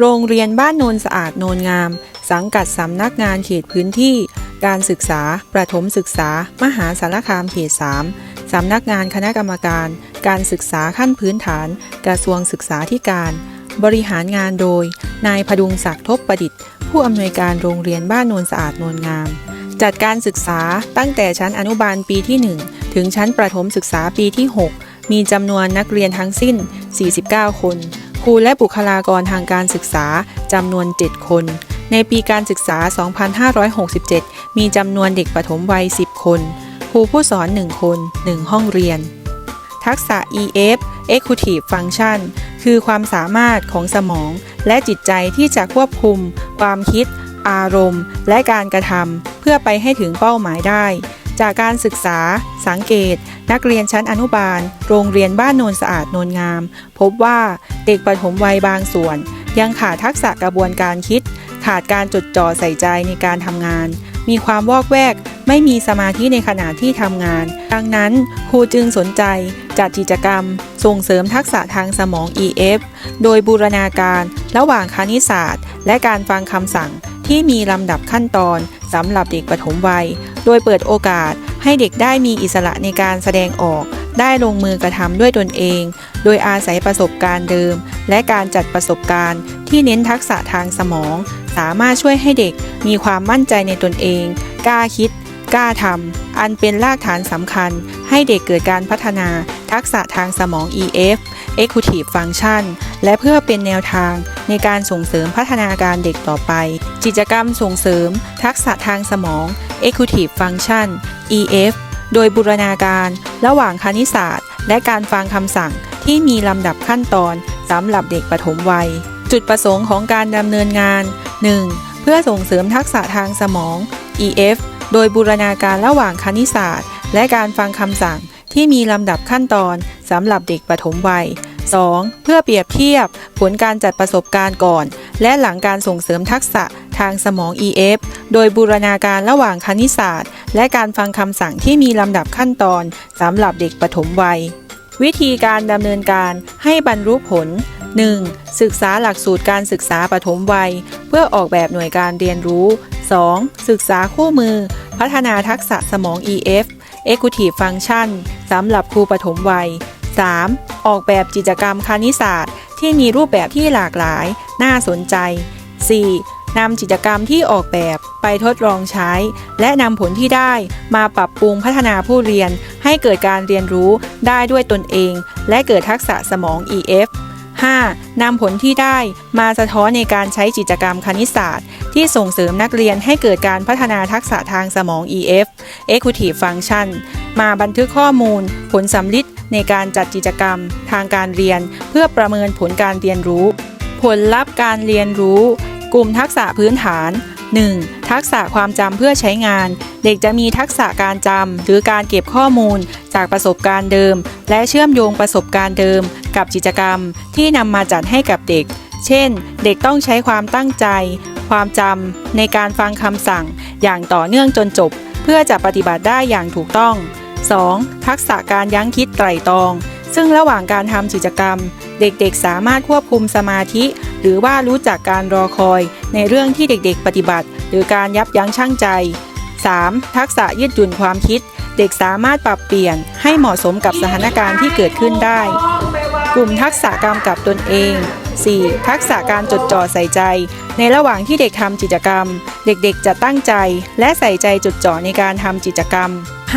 โรงเรียนบ้านโนนสะอาดโนนงาม สังกัดสำนักงานเขตพื้นที่ การศึกษา ประถมศึกษา มหาสารคามเขต 3 สำนักงานคณะกรรมการ การศึกษาขั้นพื้นฐาน กระทรวงศึกษาธิการ บริหารงานโดย นายพดุงศักดิ์ทบประดิษฐ์ ผู้อำนวยการโรงเรียนบ้านโนนสะอาดโนนงาม จัดการศึกษาตั้งแต่ชั้นอนุบาลปีที่ 1 ถึงชั้นประถมศึกษาปีที่ 6 มีจำนวนนักเรียนทั้งสิ้น 49 คน รูและบุคลากรทางการศึกษาจำนวน 7 คน ในปีการศึกษา 2567 มีจำนวนเด็กปฐมวัย 10 คน ครูผู้สอน 1 คน 1 ห้องเรียน ทักษะ EF Executive Function คือความสามารถของสมองและจิตใจที่จะควบคุม ความคิด อารมณ์ และการกระทำเพื่อไปให้ถึงเป้าหมายได้ จากการศึกษา สังเกต นักเรียนชั้นอนุบาล โรงเรียนบ้านโนนสะอาดโนนงาม พบว่าเด็กปฐมวัยบางส่วน ยังขาดทักษะกระบวนการคิด ขาดการจดจ่อใส่ใจในการทำงาน มีความวอกแวก ไม่มีสมาธิในขณะที่ทำงาน ดังนั้นครูจึงสนใจจัดกิจกรรม ส่งเสริมทักษะทางสมอง EF โดยบูรณาการระหว่างคณิตศาสตร์ และการฟังคำสั่งที่มีลำดับขั้นตอน สำหรับเด็กปฐมวัย โดยเปิดโอกาสให้เด็กได้มีอิสระในการแสดงออก ได้ลงมือกระทำด้วยตนเอง โดยอาศัยประสบการณ์เดิม และการจัดประสบการณ์ ที่เน้นทักษะทางสมอง สามารถช่วยให้เด็กมีความมั่นใจในตนเอง กล้าคิด กล้าทำ อันเป็นรากฐานสำคัญ ให้เด็กเกิดการพัฒนา ทักษะทางสมอง EF Executive Function และเพื่อเป็นแนวทางในการส่งเสริมพัฒนาการเด็กต่อไป กิจกรรมส่งเสริม ทักษะทางสมอง Executive Function EF โดยบูรณาการระหว่างคณิตศาสตร์ และการฟังคำสั่งที่มีลำดับขั้นตอนสำหรับเด็กปฐมวัย จุดประสงค์ของการดำเนินงาน 1. เพื่อส่งเสริมทักษะทางสมอง EF โดยบูรณาการระหว่างคณิตศาสตร์ และการฟังคำสั่งที่มีลำดับขั้นตอนสำหรับเด็กปฐมวัย 2. เพื่อเปรียบเทียบผลการจัดประสบการณ์ก่อน และหลังการส่งเสริมทักษะทางสมอง EF โดยบูรณาการระหว่างคณิตศาสตร์ และการฟังคำสั่งที่มีลำดับขั้นตอนสำหรับเด็กปฐมวัย วิธีการดำเนินการให้บรรลุผล 1. ศึกษาหลักสูตรการศึกษาปฐมวัย เพื่อออกแบบหน่วยการเรียนรู้ 2. ศึกษาคู่มือ พัฒนาทักษะสมอง EF Executive Function สำหรับครูปฐมวัย 3. ออกแบบกิจกรรมคณิตศาสตร์ ที่มีรูปแบบที่หลากหลาย น่าสนใจ 4. นำกิจกรรมที่ออกแบบไปทดลองใช้ และนำผลที่ได้มาปรับปรุงพัฒนาผู้เรียน ให้เกิดการเรียนรู้ได้ด้วยตนเอง และเกิดทักษะสมอง EF 5. นำผลที่ได้มาสะท้อนในการใช้กิจกรรมคณิตศาสตร์ ที่ส่งเสริมนักเรียนให้เกิดการพัฒนาทักษะทางสมอง EF Executive Function มาบันทึกข้อมูล ผลสำลิด ในการจัดกิจกรรมทางการเรียน เพื่อประเมินผลการเรียนรู้ ผลลัพธ์การเรียนรู้ กลุ่มทักษะพื้นฐาน 1. ทักษะความจำเพื่อใช้งาน เด็กจะมีทักษะการจำหรือการเก็บข้อมูล จากประสบการณ์เดิม และเชื่อมโยงประสบการณ์เดิม กับกิจกรรม ที่นำมาจัดให้กับเด็ก เช่น เด็กต้องใช้ความตั้งใจ ความจำในการฟังคำสั่ง อย่างต่อเนื่องจนจบ เพื่อจะปฏิบัติได้อย่างถูกต้อง 2. ทักษะการยั้งคิดไตร่ตรอง ซึ่งระหว่างการทำกิจกรรม เด็กๆ สามารถควบคุมสมาธิ หรือว่ารู้จักการรอคอย ในเรื่องที่เด็กๆ ปฏิบัติ หรือการยับยั้งชั่งใจ 3. ทักษะยืดหยุ่นความคิด เด็กสามารถปรับเปลี่ยน ให้เหมาะสมกับสถานการณ์ที่เกิดขึ้นได้ กลุ่มทักษะกรรมกับตนเอง 4. ทักษะการจดจ่อใส่ใจ ในระหว่างที่เด็กทำกิจกรรม เด็กๆ จะตั้งใจ และใส่ใจจดจ่อในการทำกิจกรรม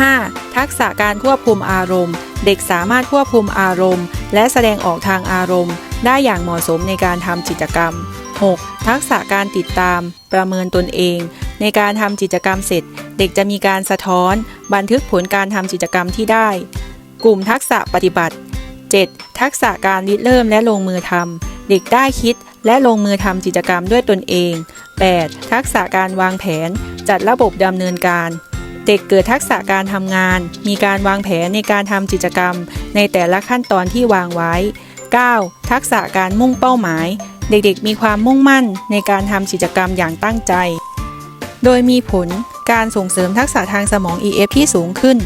5. ทักษะการควบคุมอารมณ์ เด็กสามารถควบคุมอารมณ์ และแสดงออกทางอารมณ์ ได้อย่างเหมาะสมในการทำกิจกรรม 6. ทักษะการติดตาม ประเมินตนเอง ในการทำกิจกรรมเสร็จ เด็กจะมีการสะท้อน บันทึกผลการทำกิจกรรมที่ได้ กลุ่มทักษะปฏิบัติ 7. ทักษะการริเริ่มและลงมือทำเด็กได้คิดและลงมือทำกิจกรรมด้วยตนเอง 8. ทักษะการวางแผน จัดระบบดำเนินการ เด็กเกิดทักษะการทำงาน มีการวางแผนในการทำกิจกรรม ในแต่ละขั้นตอนที่วางไว้ 9. ทักษะการมุ่งเป้าหมาย เด็กๆ มีความมุ่งมั่นในการทำกิจกรรมอย่างตั้งใจ โดยมีผลการส่งเสริมทักษะทางสมอง EF ที่สูงขึ้น